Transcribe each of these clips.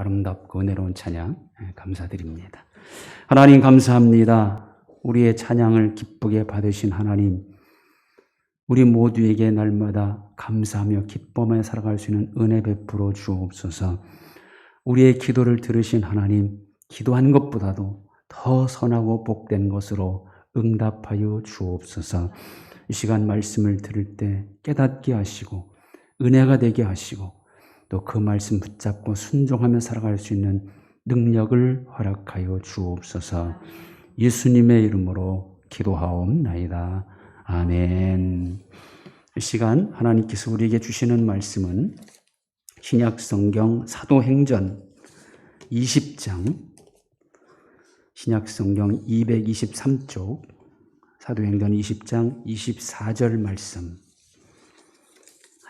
아름답고 은혜로운 찬양 예, 감사드립니다. 하나님 감사합니다. 우리의 찬양을 기쁘게 받으신 하나님, 우리 모두에게 날마다 감사하며 기쁨에 살아갈 수 있는 은혜 베풀어 주옵소서. 우리의 기도를 들으신 하나님, 기도한 것보다도 더 선하고 복된 것으로 응답하여 주옵소서. 이 시간 말씀을 들을 때 깨닫게 하시고 은혜가 되게 하시고 또 그 말씀 붙잡고 순종하며 살아갈 수 있는 능력을 허락하여 주옵소서. 예수님의 이름으로 기도하옵나이다. 아멘. 이 시간 하나님께서 우리에게 주시는 말씀은 신약 성경 사도행전 20장 신약 성경 223쪽 사도행전 20장 24절 말씀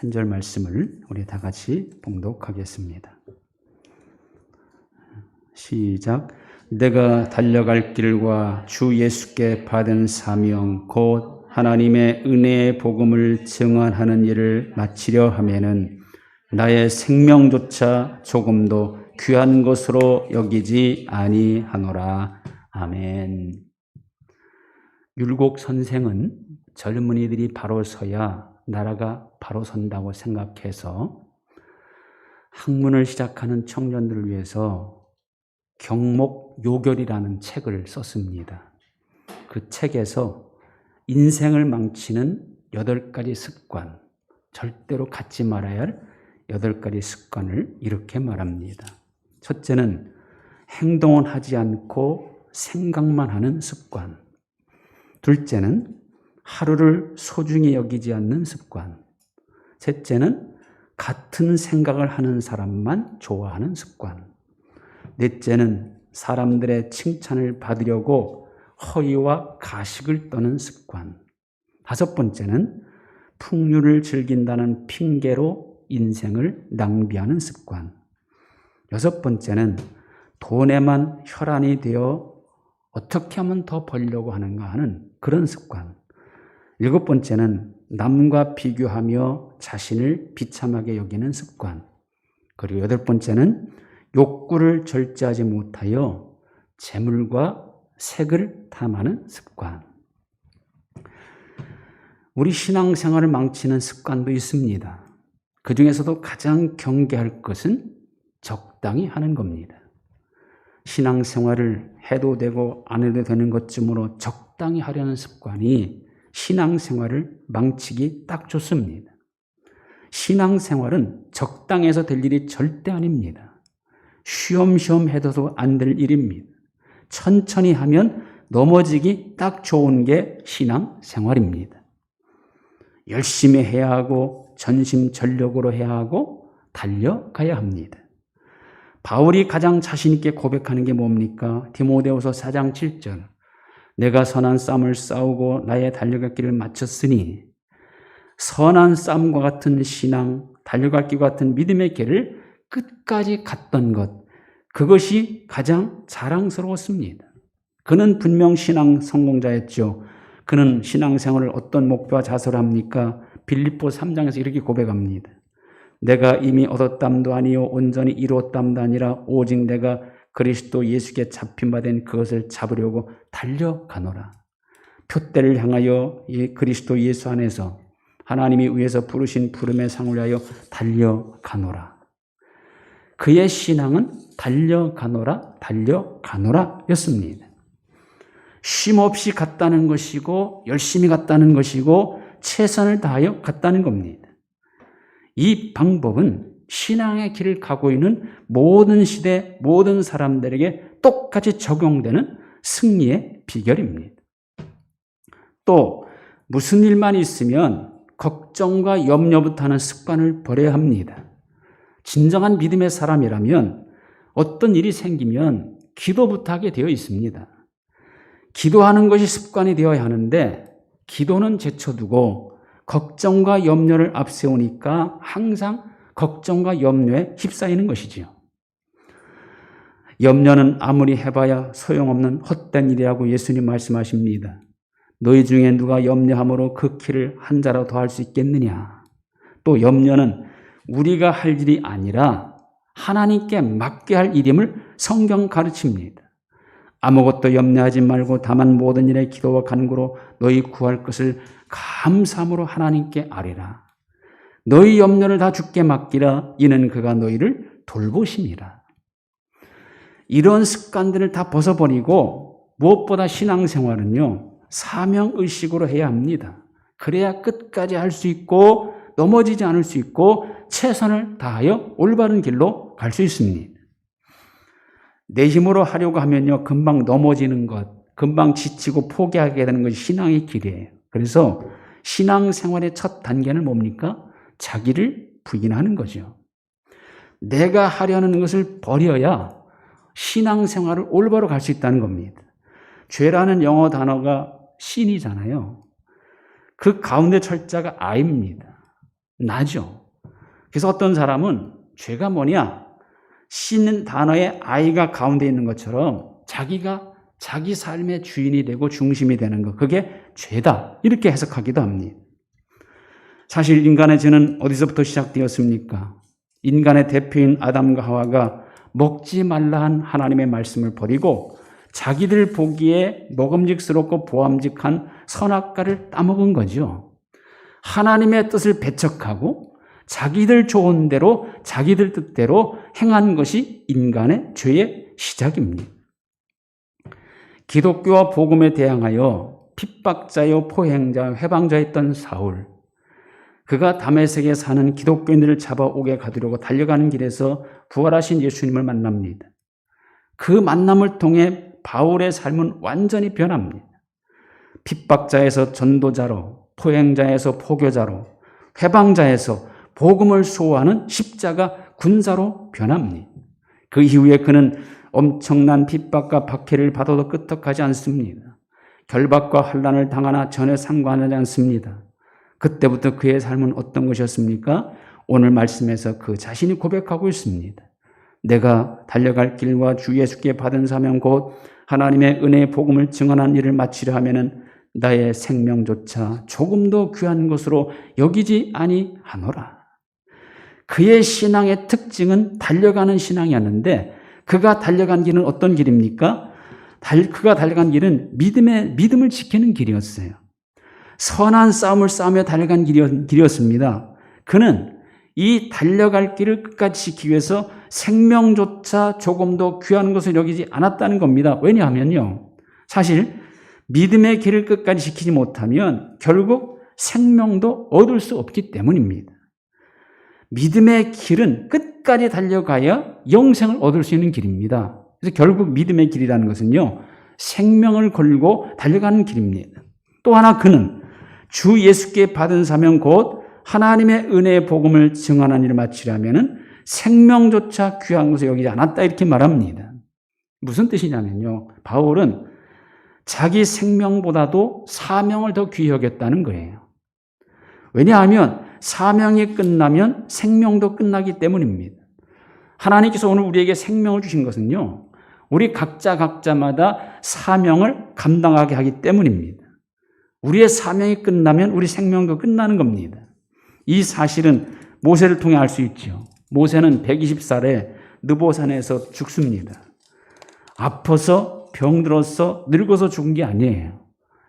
한 절 말씀을 우리 다 같이 봉독하겠습니다. 시작. 내가 달려갈 길과 주 예수께 받은 사명 곧 하나님의 은혜의 복음을 증언하는 일을 마치려 하면은 나의 생명조차 조금도 귀한 것으로 여기지 아니하노라. 아멘. 율곡 선생은 젊은이들이 바로 서야 나라가 바로 선다고 생각해서 학문을 시작하는 청년들을 위해서 경목 요결이라는 책을 썼습니다. 그 책에서 인생을 망치는 여덟 가지 습관, 절대로 갖지 말아야 할 여덟 가지 습관을 이렇게 말합니다. 첫째는 행동은 하지 않고 생각만 하는 습관. 둘째는 하루를 소중히 여기지 않는 습관. 셋째는 같은 생각을 하는 사람만 좋아하는 습관. 넷째는 사람들의 칭찬을 받으려고 허위와 가식을 떠는 습관. 다섯 번째는 풍류를 즐긴다는 핑계로 인생을 낭비하는 습관. 여섯 번째는 돈에만 혈안이 되어 어떻게 하면 더 벌려고 하는가 하는 그런 습관. 일곱 번째는 남과 비교하며 자신을 비참하게 여기는 습관. 그리고 여덟 번째는 욕구를 절제하지 못하여 재물과 색을 탐하는 습관. 우리 신앙생활을 망치는 습관도 있습니다. 그 중에서도 가장 경계할 것은 적당히 하는 겁니다. 신앙생활을 해도 되고 안 해도 되는 것쯤으로 적당히 하려는 습관이 신앙생활을 망치기 딱 좋습니다. 신앙생활은 적당해서 될 일이 절대 아닙니다. 쉬엄쉬엄 해도 안 될 일입니다. 천천히 하면 넘어지기 딱 좋은 게 신앙생활입니다. 열심히 해야 하고 전심전력으로 해야 하고 달려가야 합니다. 바울이 가장 자신있게 고백하는 게 뭡니까? 디모데후서 4장 7절. 내가 선한 싸움을 싸우고 나의 달려갈 길을 마쳤으니 선한 싸움과 같은 신앙, 달려갈 길과 같은 믿음의 길을 끝까지 갔던 것, 그것이 가장 자랑스러웠습니다. 그는 분명 신앙 성공자였죠. 그는 신앙생활을 어떤 목표와 자세로 합니까? 빌립보 3장에서 이렇게 고백합니다. 내가 이미 얻었담도 아니요 온전히 이루었담도 아니라 오직 내가 그리스도 예수께 잡힌 바 된 그것을 잡으려고 달려가노라. 표대를 향하여 그리스도 예수 안에서 하나님이 위에서 부르신 부름의 상을 위하여 달려가노라. 그의 신앙은 달려가노라, 달려가노라 였습니다. 쉼 없이 갔다는 것이고, 열심히 갔다는 것이고, 최선을 다하여 갔다는 겁니다. 이 방법은 신앙의 길을 가고 있는 모든 시대, 모든 사람들에게 똑같이 적용되는 승리의 비결입니다. 또, 무슨 일만 있으면 걱정과 염려부터 하는 습관을 버려야 합니다. 진정한 믿음의 사람이라면 어떤 일이 생기면 기도부터 하게 되어 있습니다. 기도하는 것이 습관이 되어야 하는데 기도는 제쳐두고 걱정과 염려를 앞세우니까 항상 걱정과 염려에 휩싸이는 것이지요. 염려는 아무리 해봐야 소용없는 헛된 일이라고 예수님 말씀하십니다. 너희 중에 누가 염려함으로 그 키를 한 자라도 더할 수 있겠느냐? 또 염려는 우리가 할 일이 아니라 하나님께 맡게 할 일임을 성경 가르칩니다. 아무것도 염려하지 말고 다만 모든 일에 기도와 간구로 너희 구할 것을 감사함으로 하나님께 아뢰라. 너희 염려를 다 주께 맡기라. 이는 그가 너희를 돌보심이라. 이런 습관들을 다 벗어버리고 무엇보다 신앙생활은요, 사명의식으로 해야 합니다. 그래야 끝까지 할 수 있고 넘어지지 않을 수 있고 최선을 다하여 올바른 길로 갈 수 있습니다. 내 힘으로 하려고 하면요, 금방 넘어지는 것, 금방 지치고 포기하게 되는 것이 신앙의 길이에요. 그래서 신앙생활의 첫 단계는 뭡니까? 자기를 부인하는 거죠. 내가 하려는 것을 버려야 신앙생활을 올바로 갈 수 있다는 겁니다. 죄라는 영어 단어가 신이잖아요. 그 가운데 철자가 아입니다. 나죠. 그래서 어떤 사람은 죄가 뭐냐? 신 단어에 아이가 가운데 있는 것처럼 자기가 자기 삶의 주인이 되고 중심이 되는 것. 그게 죄다. 이렇게 해석하기도 합니다. 사실 인간의 죄는 어디서부터 시작되었습니까? 인간의 대표인 아담과 하와가 먹지 말라 한 하나님의 말씀을 버리고 자기들 보기에 먹음직스럽고 보암직한 선악과를 따먹은 거죠. 하나님의 뜻을 배척하고 자기들 좋은 대로 자기들 뜻대로 행한 것이 인간의 죄의 시작입니다. 기독교와 복음에 대항하여 핍박자요 포행자 회방자였던 사울 그가 다메섹에 사는 기독교인들을 잡아오게 가두려고 달려가는 길에서 부활하신 예수님을 만납니다. 그 만남을 통해 바울의 삶은 완전히 변합니다. 핍박자에서 전도자로, 포행자에서 포교자로, 회방자에서 복음을 수호하는 십자가 군사로 변합니다. 그 이후에 그는 엄청난 핍박과 박해를 받아도 끄떡하지 않습니다. 결박과 환란을 당하나 전혀 상관하지 않습니다. 그때부터 그의 삶은 어떤 것이었습니까? 오늘 말씀에서 그 자신이 고백하고 있습니다. 내가 달려갈 길과 주 예수께 받은 사명 곧 하나님의 은혜의 복음을 증언한 일을 마치려 하면은 나의 생명조차 조금도 귀한 것으로 여기지 아니하노라. 그의 신앙의 특징은 달려가는 신앙이었는데 그가 달려간 길은 어떤 길입니까? 그가 달려간 길은 믿음의 믿음을 지키는 길이었어요. 선한 싸움을 싸우며 달려간 길이었습니다. 그는 이 달려갈 길을 끝까지 지키기 위해서 생명조차 조금도 귀한 것을 여기지 않았다는 겁니다. 왜냐하면요. 사실 믿음의 길을 끝까지 지키지 못하면 결국 생명도 얻을 수 없기 때문입니다. 믿음의 길은 끝까지 달려가야 영생을 얻을 수 있는 길입니다. 그래서 결국 믿음의 길이라는 것은요, 생명을 걸고 달려가는 길입니다. 또 하나 그는 주 예수께 받은 사명 곧 하나님의 은혜의 복음을 증언한 일을 마치려면은 생명조차 귀한 것을 여기지 않았다 이렇게 말합니다. 무슨 뜻이냐면요. 바울은 자기 생명보다도 사명을 더 귀히 여겼다는 거예요. 왜냐하면 사명이 끝나면 생명도 끝나기 때문입니다. 하나님께서 오늘 우리에게 생명을 주신 것은요, 우리 각자 각자마다 사명을 감당하게 하기 때문입니다. 우리의 사명이 끝나면 우리 생명도 끝나는 겁니다. 이 사실은 모세를 통해 알 수 있죠. 모세는 120살에 느보산에서 죽습니다. 아파서 병들어서 늙어서 죽은 게 아니에요.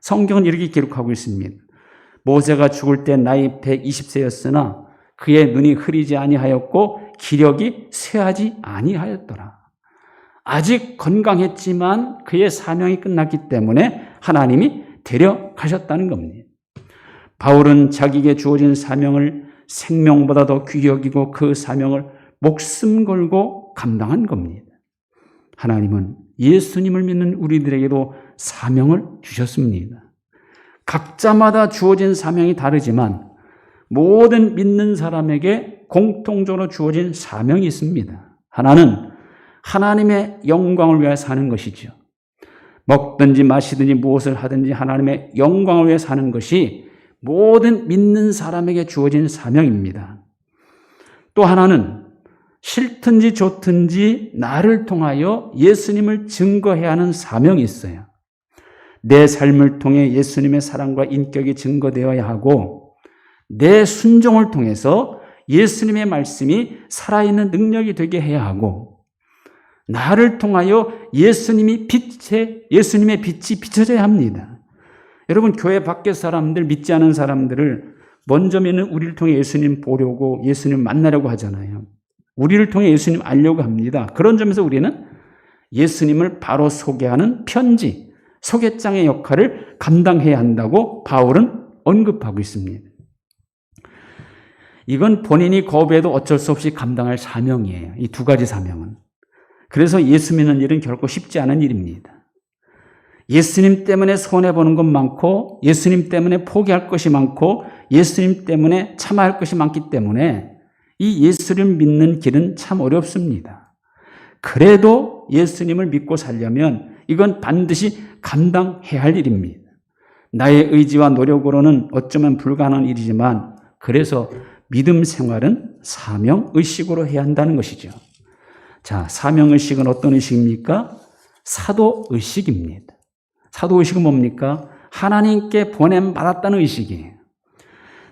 성경은 이렇게 기록하고 있습니다. 모세가 죽을 때 나이 120세였으나 그의 눈이 흐리지 아니하였고 기력이 쇠하지 아니하였더라. 아직 건강했지만 그의 사명이 끝났기 때문에 하나님이 데려가셨다는 겁니다. 바울은 자기에게 주어진 사명을 생명보다 더 귀히 여기고 그 사명을 목숨 걸고 감당한 겁니다. 하나님은 예수님을 믿는 우리들에게도 사명을 주셨습니다. 각자마다 주어진 사명이 다르지만 모든 믿는 사람에게 공통적으로 주어진 사명이 있습니다. 하나는 하나님의 영광을 위해 사는 것이죠. 먹든지 마시든지 무엇을 하든지 하나님의 영광을 위해 사는 것이 모든 믿는 사람에게 주어진 사명입니다. 또 하나는 싫든지 좋든지 나를 통하여 예수님을 증거해야 하는 사명이 있어요. 내 삶을 통해 예수님의 사랑과 인격이 증거되어야 하고 내 순종을 통해서 예수님의 말씀이 살아있는 능력이 되게 해야 하고 나를 통하여 예수님이 빛에 예수님의 빛이 비춰져야 합니다. 여러분 교회 밖의 사람들 믿지 않은 사람들을 먼저 믿는 우리를 통해 예수님 보려고 예수님 만나려고 하잖아요. 우리를 통해 예수님 알려고 합니다. 그런 점에서 우리는 예수님을 바로 소개하는 편지, 소개장의 역할을 감당해야 한다고 바울은 언급하고 있습니다. 이건 본인이 거부해도 어쩔 수 없이 감당할 사명이에요. 이 두 가지 사명은. 그래서 예수 믿는 일은 결코 쉽지 않은 일입니다. 예수님 때문에 손해보는 것 많고, 예수님 때문에 포기할 것이 많고, 예수님 때문에 참아야 할 것이 많기 때문에 이 예수를 믿는 길은 참 어렵습니다. 그래도 예수님을 믿고 살려면 이건 반드시 감당해야 할 일입니다. 나의 의지와 노력으로는 어쩌면 불가능한 일이지만 그래서 믿음 생활은 사명 의식으로 해야 한다는 것이죠. 자, 사명 의식은 어떤 의식입니까? 사도 의식입니다. 사도 의식은 뭡니까? 하나님께 보냄 받았다는 의식이에요.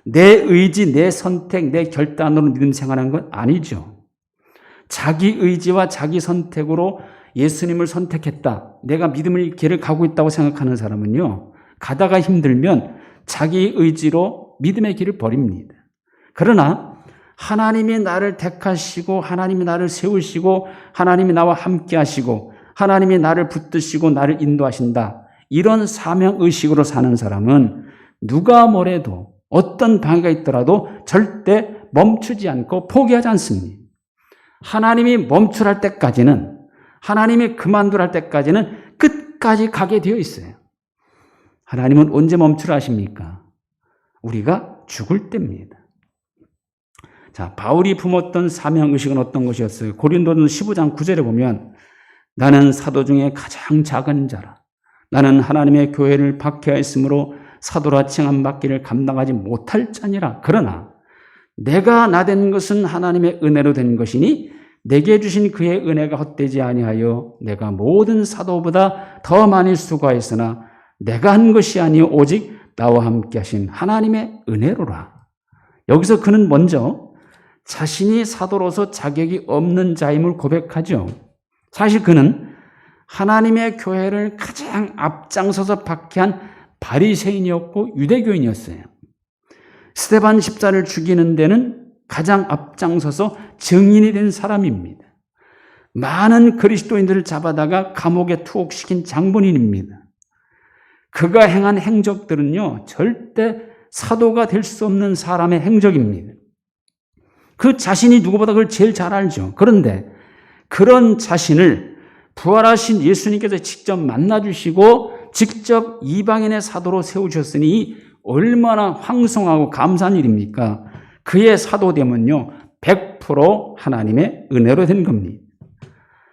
내 의지, 내 선택, 내 결단으로 믿음 생활하는 건 아니죠. 자기 의지와 자기 선택으로 예수님을 선택했다. 내가 믿음의 길을 가고 있다고 생각하는 사람은요, 가다가 힘들면 자기 의지로 믿음의 길을 버립니다. 그러나 하나님이 나를 택하시고 하나님이 나를 세우시고 하나님이 나와 함께 하시고 하나님이 나를 붙드시고 나를 인도하신다. 이런 사명 의식으로 사는 사람은 누가 뭐래도 어떤 방해가 있더라도 절대 멈추지 않고 포기하지 않습니다. 하나님이 멈출할 때까지는 하나님이 그만둘 때까지는 끝까지 가게 되어 있어요. 하나님은 언제 멈추라 하십니까? 우리가 죽을 때입니다. 자, 바울이 품었던 사명 의식은 어떤 것이었어요? 고린도전 15장 9절에 보면 나는 사도 중에 가장 작은 자라. 나는 하나님의 교회를 박해하였으므로 사도라 칭함 받기를 감당하지 못할 자니라. 그러나 내가 나 된 것은 하나님의 은혜로 된 것이니 내게 주신 그의 은혜가 헛되지 아니하여 내가 모든 사도보다 더 많이 수고하였으나 내가 한 것이 아니요 오직 나와 함께 하신 하나님의 은혜로라. 여기서 그는 먼저 자신이 사도로서 자격이 없는 자임을 고백하죠. 사실 그는 하나님의 교회를 가장 앞장서서 박해한 바리새인이었고 유대교인이었어요. 스테반 십자를 죽이는 데는 가장 앞장서서 증인이 된 사람입니다. 많은 그리스도인들을 잡아다가 감옥에 투옥시킨 장본인입니다. 그가 행한 행적들은요, 절대 사도가 될 수 없는 사람의 행적입니다. 그 자신이 누구보다 그걸 제일 잘 알죠. 그런데 그런 자신을 부활하신 예수님께서 직접 만나주시고 직접 이방인의 사도로 세우셨으니 얼마나 황송하고 감사한 일입니까? 그의 사도됨은요, 100% 하나님의 은혜로 된 겁니다.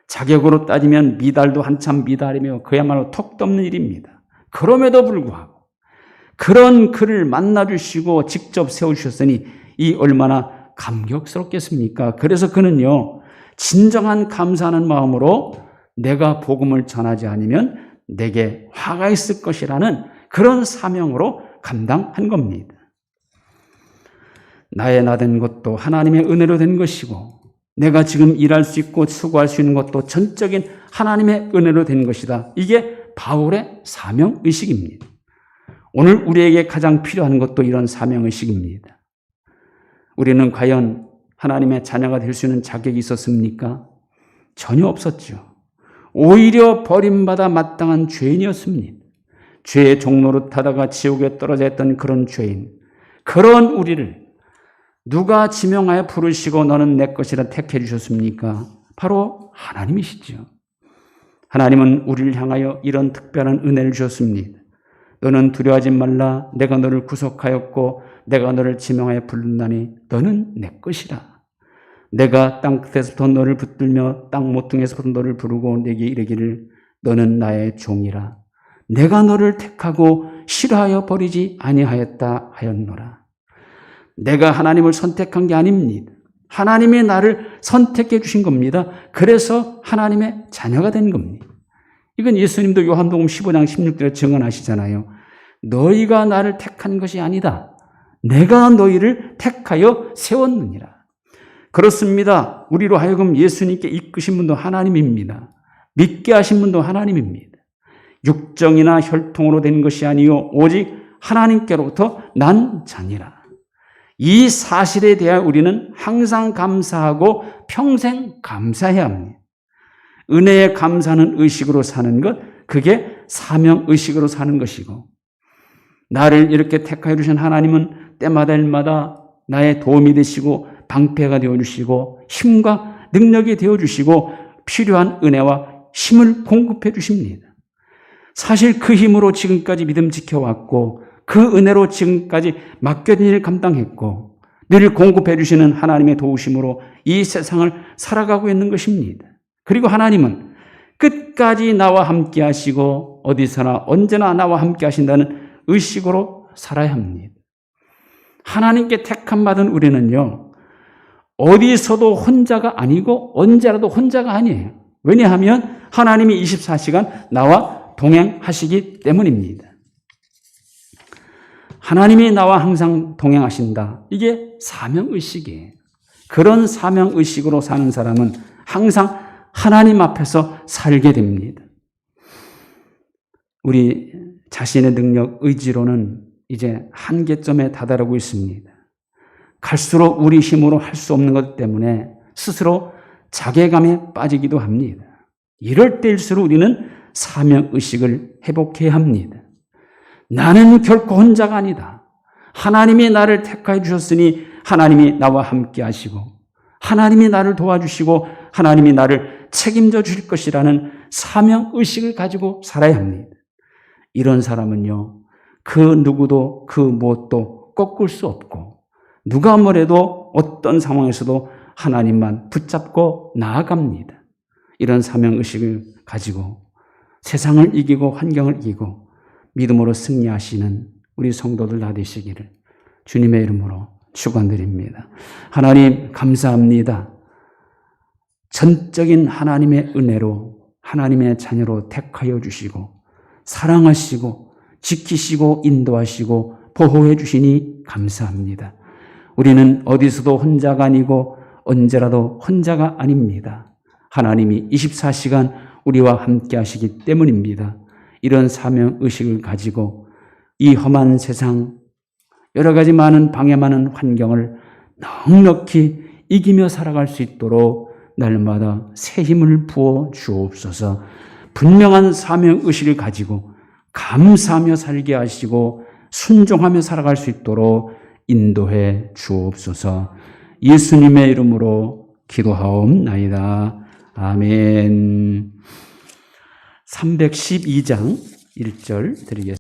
자격으로 따지면 미달도 한참 미달이며 그야말로 턱도 없는 일입니다. 그럼에도 불구하고 그런 그를 만나주시고 직접 세우셨으니 이 얼마나 감격스럽겠습니까? 그래서 그는요, 진정한 감사하는 마음으로 내가 복음을 전하지 않으면 내게 화가 있을 것이라는 그런 사명으로 감당한 겁니다. 나의 나된 것도 하나님의 은혜로 된 것이고, 내가 지금 일할 수 있고 수고할 수 있는 것도 전적인 하나님의 은혜로 된 것이다. 이게 바울의 사명 의식입니다. 오늘 우리에게 가장 필요한 것도 이런 사명 의식입니다. 우리는 과연 하나님의 자녀가 될 수 있는 자격이 있었습니까? 전혀 없었죠. 오히려 버림받아 마땅한 죄인이었습니다. 죄의 종로로 타다가 지옥에 떨어져 있던 그런 죄인. 그런 우리를 누가 지명하여 부르시고 너는 내 것이라 택해 주셨습니까? 바로 하나님이시죠. 하나님은 우리를 향하여 이런 특별한 은혜를 주셨습니다. 너는 두려워하지 말라. 내가 너를 구속하였고 내가 너를 지명하여 부른다니 너는 내 것이라. 내가 땅 끝에서부터 너를 붙들며 땅 모퉁에서부터 너를 부르고 내게 이르기를 너는 나의 종이라. 내가 너를 택하고 싫어하여 버리지 아니하였다 하였노라. 내가 하나님을 선택한 게 아닙니다. 하나님이 나를 선택해 주신 겁니다. 그래서 하나님의 자녀가 된 겁니다. 이건 예수님도 요한복음 15장 16절에 증언하시잖아요. 너희가 나를 택한 것이 아니다. 내가 너희를 택하여 세웠느니라. 그렇습니다. 우리로 하여금 예수님께 이끄신 분도 하나님입니다. 믿게 하신 분도 하나님입니다. 육정이나 혈통으로 된 것이 아니요 오직 하나님께로부터 난 자니라. 이 사실에 대해 우리는 항상 감사하고 평생 감사해야 합니다. 은혜에 감사하는 의식으로 사는 것, 그게 사명 의식으로 사는 것이고, 나를 이렇게 택하여 주신 하나님은 때마다 일마다 나의 도움이 되시고, 방패가 되어 주시고, 힘과 능력이 되어 주시고, 필요한 은혜와 힘을 공급해 주십니다. 사실 그 힘으로 지금까지 믿음 지켜왔고, 그 은혜로 지금까지 맡겨진 일 감당했고, 늘 공급해 주시는 하나님의 도우심으로 이 세상을 살아가고 있는 것입니다. 그리고 하나님은 끝까지 나와 함께 하시고 어디서나 언제나 나와 함께 하신다는 의식으로 살아야 합니다. 하나님께 택함 받은 우리는요, 어디서도 혼자가 아니고 언제라도 혼자가 아니에요. 왜냐하면 하나님이 24시간 나와 동행하시기 때문입니다. 하나님이 나와 항상 동행하신다. 이게 사명의식이에요. 그런 사명의식으로 사는 사람은 항상 하나님 앞에서 살게 됩니다. 우리 자신의 능력, 의지로는 이제 한계점에 다다르고 있습니다. 갈수록 우리 힘으로 할 수 없는 것 때문에 스스로 자괴감에 빠지기도 합니다. 이럴 때일수록 우리는 사명의식을 회복해야 합니다. 나는 결코 혼자가 아니다. 하나님이 나를 택하여 주셨으니 하나님이 나와 함께 하시고 하나님이 나를 도와주시고 하나님이 나를 책임져 주실 것이라는 사명 의식을 가지고 살아야 합니다. 이런 사람은요. 그 누구도 그 무엇도 꺾을 수 없고 누가 뭐래도 어떤 상황에서도 하나님만 붙잡고 나아갑니다. 이런 사명 의식을 가지고 세상을 이기고 환경을 이기고 믿음으로 승리하시는 우리 성도들 다 되시기를 주님의 이름으로 축원드립니다. 하나님 감사합니다. 전적인 하나님의 은혜로 하나님의 자녀로 택하여 주시고 사랑하시고 지키시고 인도하시고 보호해 주시니 감사합니다. 우리는 어디서도 혼자가 아니고 언제라도 혼자가 아닙니다. 하나님이 24시간 우리와 함께 하시기 때문입니다. 이런 사명 의식을 가지고 이 험한 세상 여러 가지 많은 방해 많은 환경을 넉넉히 이기며 살아갈 수 있도록 날마다 새 힘을 부어 주옵소서. 분명한 사명 의식을 가지고 감사하며 살게 하시고 순종하며 살아갈 수 있도록 인도해 주옵소서. 예수님의 이름으로 기도하옵나이다. 아멘. 312장 1절 드리겠습니다.